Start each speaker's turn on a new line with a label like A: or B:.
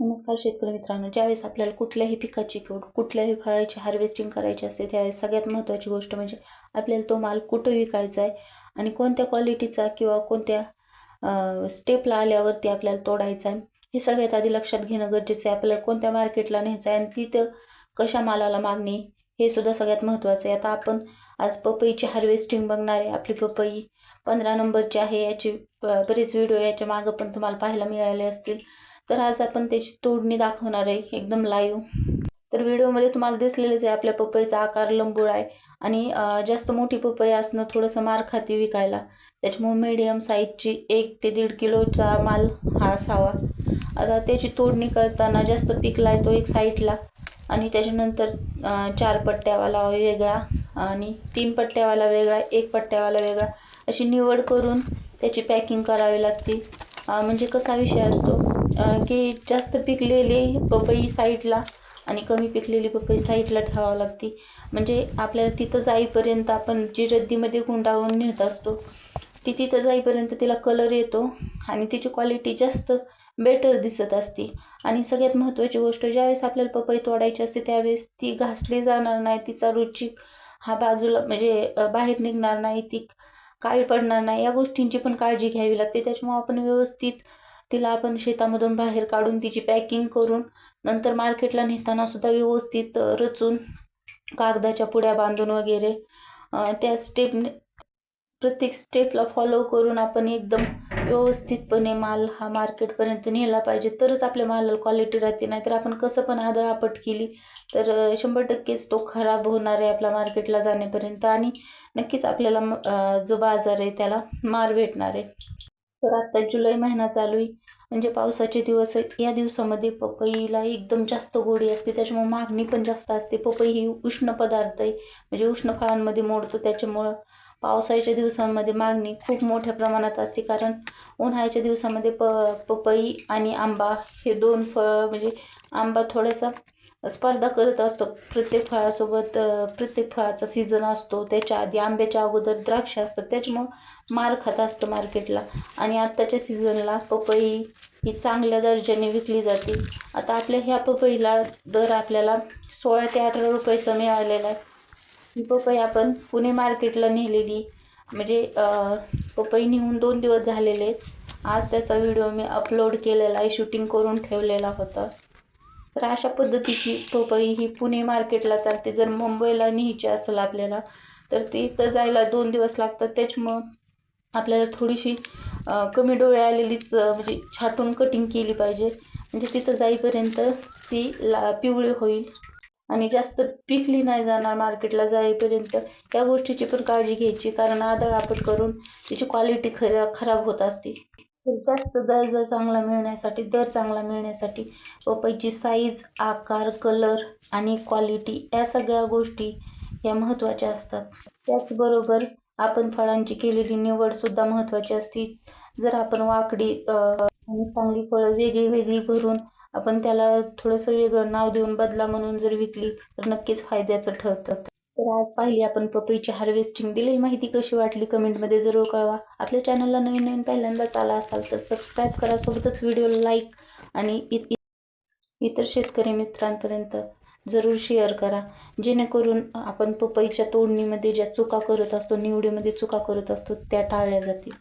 A: नमस्कार शेतकरी मित्रांनो ज्यावेळेस आपल्याला कुठल्याही पिकाची किंवा कुठल्याही फळाची हार्वेस्टिंग करायची असते त्यावेळेस सगळ्यात महत्त्वाची गोष्ट म्हणजे आपल्याला तो माल कुठं विकायचा आहे आणि कोणत्या क्वालिटीचा किंवा कोणत्या स्टेपला आल्यावरती आपल्याला तोडायचा आहे हे सगळ्यात आधी लक्षात घेणं गरजेचं आहे. आपल्याला कोणत्या मार्केटला न्यायचं आहे आणि तिथं कशा मालाला मागणी हे सुद्धा सगळ्यात महत्त्वाचं आहे. आता आपण आज पपईची हार्वेस्टिंग बघणार आहे. आपली पपई पंधरा नंबरची आहे. याची बरेच व्हिडिओ याच्या मागं पण तुम्हाला पाहायला मिळाले असतील. तर आज आपण त्याची तोडणी दाखवणार आहे एकदम लाईव्ह तर व्हिडिओमध्ये तुम्हाला दिसलेलंच आहे आपल्या पपईचा आकार लंबूळ आहे आणि जास्त मोठी पपई असणं थोडंसं मार खाती विकायला. त्याच्यामुळे मीडियम साईजची एक ते दीड किलोचा माल हा असावा. आता त्याची तोडणी करताना जास्त पिकला आहे तो एक साईडला आणि त्याच्यानंतर चार पट्ट्यावाला वेगळा आणि तीन पट्ट्यावाला वेगळा एक पट्ट्यावाला वेगळा अशी निवड करून त्याची पॅकिंग करावी लागते. म्हणजे कसा विषय असतो? की जास्त पिकलेली पपई साईडला आणि कमी पिकलेली पपई साईडला ठेवावं लागते. म्हणजे आपल्याला तिथं जाईपर्यंत आपण जी रद्दीमध्ये गुंडाळून नेत असतो ती तिथं जाईपर्यंत तिला कलर येतो आणि तिची क्वालिटी जास्त बेटर दिसत असते. आणि सगळ्यात महत्त्वाची गोष्ट ज्यावेळेस आपल्याला पपई तोडायची असते त्यावेळेस ती घासली जाणार नाही तिचा रुचिक हा बाजूला म्हणजे बाहेर निघणार नाही ती काळी पडणार नाही. या गोष्टींची पण काळजी घ्यावी लागते. त्याच्यामुळे आपण व्यवस्थित तिला आपण शेतामधून बाहेर काढून तिची पॅकिंग करून नंतर मार्केटला नेताना सुद्धा व्यवस्थित रचून कागदाच्या पुड्या बांधून वगैरे त्या स्टेपने प्रत्येक स्टेपला फॉलो करून आपण एकदम व्यवस्थितपणे माल हा मार्केटपर्यंत नेला पाहिजे. तरच आपल्या मालाला क्वालिटी राहते. नाहीतर आपण कसं पण आदळापट केली तर शंभर टक्केच तो खराब होणार आहे आपल्या मार्केटला जाण्यापर्यंत. आणि नक्कीच आपल्याला म- जो बाजार आहे त्याला मार भेटणार आहे. तर आता जुलै महिना चालू आहे. म्हणजे पावसाचे दिवस आहेत. या दिवसामध्ये पपईला एकदम जास्त गोडी असते. त्याच्यामुळे मागणी पण जास्त असते. पपई ही उष्ण पदार्थ आहे. म्हणजे उष्ण फळांमध्ये मोडतो. त्याच्यामुळं पावसाळ्याच्या दिवसांमध्ये मागणी खूप मोठ्या प्रमाणात असते. कारण उन्हाळ्याच्या दिवसामध्ये प पपई आणि आंबा हे दोन फळ म्हणजे आंबा थोडासा स्पर्धा करत असतो. प्रत्येक फळासोबत प्रत्येक फळाचा सीझन असतो. त्याच्या आधी आंब्याच्या अगोदर द्राक्ष असतात. त्याच्यामुळं मार खात असतं मार्केटला आणि आत्ताच्या सीझनला पपई ही चांगल्या दर्जाने विकली जाते. आता आपल्या ह्या पपईला दर आपल्याला सोळा ते अठरा रुपयाचा मिळालेला आहे. ही पपई आपण पुणे मार्केटला नेलेली. म्हणजे पपई नेऊन दोन दिवस झालेले आहेत. आज त्याचा व्हिडिओ मी अपलोड केलेला आहे. शूटिंग करून ठेवलेला होता. तर अशा पद्धतीची पपई ही पुणे मार्केटला चालते. जर मुंबईला न्यायची असेल आपल्याला तर ती इथं जायला दोन दिवस लागतात. त्याच्यामुळं आपल्याला थोडीशी कमी डोळे आलेलीच म्हणजे छाटून कटिंग केली पाहिजे. म्हणजे तिथं जाईपर्यंत ती ला पिवळी होईल. आणि जास्त पिकली नाही जाणार मार्केटला जाईपर्यंत या गोष्टीची पण काळजी घ्यायची. कारण आदळ आदळआपट करून तिची क्वालिटी खरा खराब होत असते. तर जास्त दर्जा चांगला मिळण्यासाठी दर चांगला मिळण्यासाठी पपईची साईज आकार कलर आणि क्वालिटी या सगळ्या गोष्टी या महत्त्वाच्या असतात. त्याचबरोबर आपण फळांची केलेली निवडसुद्धा महत्त्वाची असते. जर आपण वाकडी आणि चांगली फळं वेगळी वेगळी भरून आपण त्याला थोडंसं वेगळं नाव देऊन बदला म्हणून जर विकली तर नक्कीच फायद्याचं ठरतं. तर आज पाहिली आपण पपईची हार्वेस्टिंग दिलेली माहिती कशी वाटली कमेंटमध्ये जरूर कळवा. आपल्या चॅनलला नवीन नवीन पहिल्यांदाच आला असाल तर सबस्क्राईब करा. सोबतच व्हिडिओला लाईक आणि इ- इतर शेतकरी मित्रांपर्यंत जरूर शेअर करा. जेणेकरून आपण पपईच्या तोडणीमध्ये ज्या चुका करत असतो निवडीमध्ये चुका करत असतो त्या टाळल्या जातील.